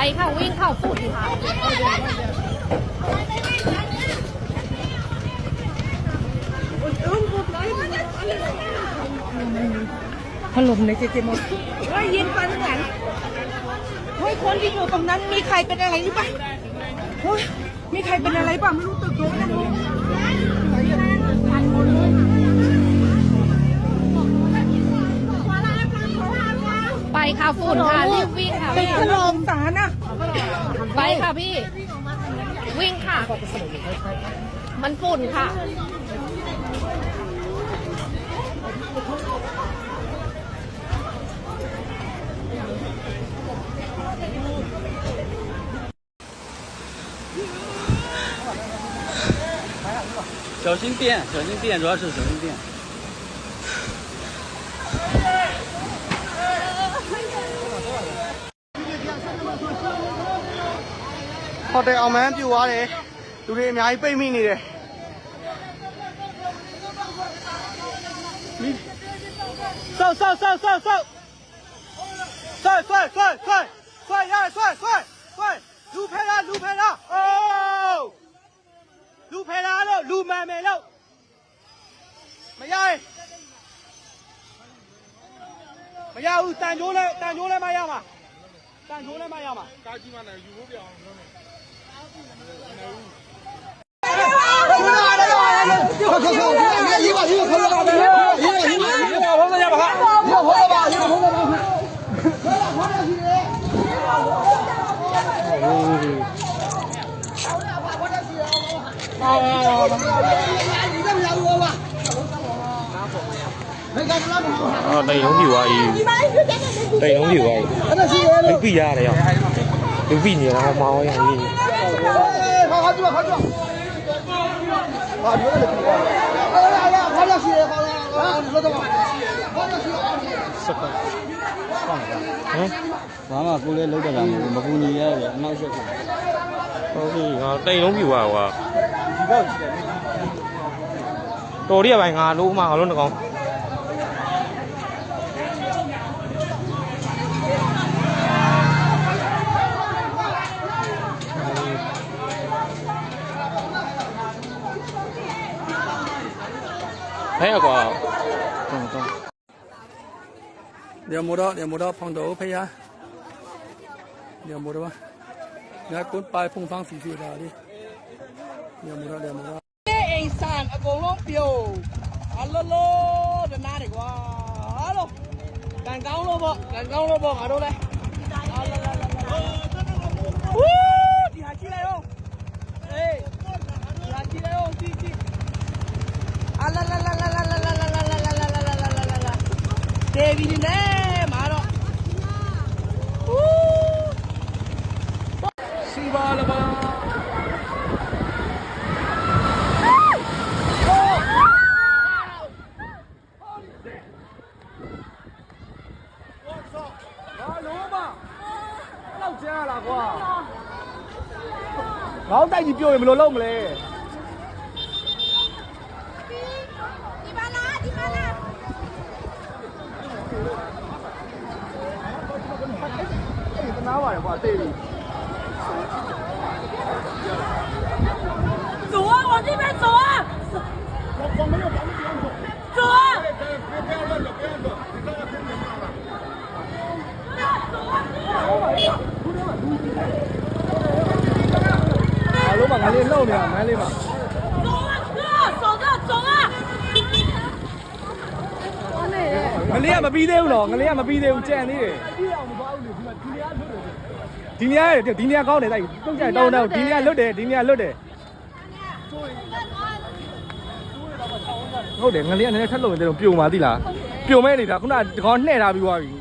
ไปค่ะวิ่งเข้าฝุ่นค่ะพัดลมในเจเจมดเฮ้ยยิงฟันข้างหลังเฮ้ยคนที่อยู่ตรงนั้นมีใครเป็นอะไรหรือเปล่าเฮ้ยมีใครเป็นอะไรเปล่าไม่รู้ตึกเลยนะ ค่ะฝุ่นค่ะรีบวิ่งค่ะ ตึก พี่ ถล่มสารนะ ไปค่ะพี่ วิ่งค่ะ มันฝุ่นค่ะ 小心电，小心电，主要是小心电。 ဟိုတယ်အောင်မန်းပြူသွားတယ်လူတွေအများကြီးပိတ်မိနေတယ်ဆောက်ဆောက်ဆောက်ဆောက်ဆောက်ဆွဲဆွဲဆွဲဆွဲဆွဲရဆွဲဆွဲဆွဲလူဖဲလားလူဖဲလားအိုးလူဖဲလားလို့လူမှန်မယ်လို့မရရင်မရဘူးတန်ကြိုးလဲတန်ကြိုးလဲမရမှာ တန်ခိုးနဲ့မှရမှာကာကြီးမှလည်းယူဖို့ပြအောင်လုပ်နေ哦，那有你啊！ တိတ်လုံးကြီးပါဘူးလူပိရတယ်ရောလူပိနေတော့မအောင်ရည်ခါခါကြည့်ပါခါကြည့်ပါဟာဒီလိုလေဟာလာလာခါလာရှိရခါလာလာတော့ပါခါလာရှိရစက်ပါဟမ်ဘာမှကိုလည်းလောက်တတာမဟုတ်မကူညီရတယ်အနောက်ရှက်ဟုတ်ပြီငါတိတ်လုံးပြူပါကွာဒီဘက်ရှိတယ်တော်ရရပိုင်းငါလို့မှငါလို့တကောင် thấy được không? Vâng, không vâng. không. Điều mùa đó, điều mùa đó phong độ phải á. Điều mùa đó. Nhà cuốn bài phong phong phì phì đó đi. Điều mùa đó, điều mùa đó. Anh sàn ở cổ lông biểu. Alo lô, đừng na được quá. Alo. Càng cao lô bộ, càng cao luôn bộ ở đâu đây? Alo. လိုက်ကြီးပြောရင်ဘယ်လိုလုပ်မလဲဒီပါလားဒီပါလားအေးတနာပါတယ်ကွာသိပြီ走啊，往这边走啊！我我没有，走啊！လေးလှုပ်နေတာမန်းလေးမှာ 走啊，哥，走着走啊！ ငလေးကမပြီးသေးဘူးနော်ငလေးကမပြီးသေးဘူးကြံသေးတယ်ဒီနေရာဒီနေရာကောင်းတယ်တိုက်တုတ်ကြတောင်းတောင်းဒီနေရာလွတ်တယ်ဒီနေရာလွတ်တယ်ဟုတ်တယ်ငလေးကနည်းနည်းထက်လို့ရင်တော့ပြုံပါသီလားပြုံမဲနေတာခုနကကောင်နှဲ့ထားပြီးသွားပြီ